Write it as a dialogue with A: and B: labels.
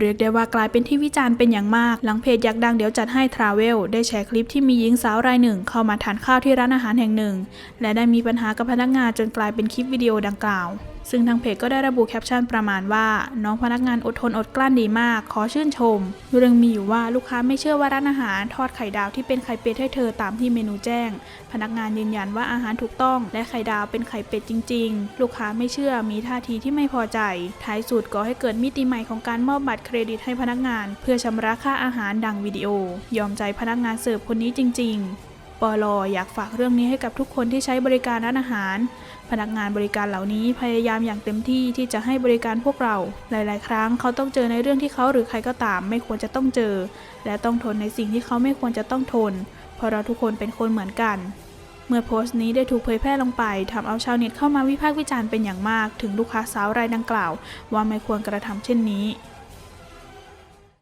A: เรียกได้ว่ากลายเป็นที่วิจารณ์เป็นอย่างมาก หลังเพจอยากดังเดี๋ยวจัดให้ทราเวลได้แชร์คลิปที่มีหญิงสาวรายหนึ่ง เข้ามาทานข้าวที่ร้านอาหารแห่งหนึ่ง และได้มีปัญหากับพนักงานจนกลายเป็นคลิปวิดีโอดังกล่าว ซึ่งทางเพจก็ได้ระบุแคปชั่นประมาณว่า น้องพนักงานอดทนอดกลั้นดีมาก ขอชื่นชม เรื่องมีอยู่ว่าลูกค้าไม่เชื่อว่าร้านอาหาร ทอดไข่ดาวที่เป็นไข่เป็ดให้เธอตามที่เมนูแจ้ง พนักงานยืนยันว่าอาหารถูกต้อง และไข่ดาวเป็นไข่เป็ดจริง ๆ ลูกค้าไม่เชื่อมีท่าทีที่ไม่พอใจ ท้ายสุดก็ให้เกิดมิติใหม่ของการมอบบัตรเครดิตให้พนักงาน เพื่อชำระค่าอาหารดังวิดีโอ ยอมใจพนักงานเสิร์ฟคนนี้จริง ๆ ปลออยากฝากเรื่องนี้ให้กับทุกคนที่ใช้บริการร้านอาหาร พนักงานบริการเหล่านี้พยายามอย่างเต็มที่ที่จะให้บริการพวกเรา หลาย ๆ ครั้งเขาต้องเจอในเรื่องที่เขาหรือใครก็ตาม ไม่ควรจะต้องเจอ และต้องทนในสิ่งที่เขาไม่ควรจะต้องทน เพราะเราทุกคนเป็นคนเหมือนกันเมื่อโพสต์นี้ได้ถูกเผยแพร่ลงไปทำเอาชาวเน็ตเข้ามาวิพากษ์วิจารณ์เป็นอย่างมาก ถึงลูกค้าสาวรายดังกล่าว ว่าไม่ควรกระทำเช่นนี้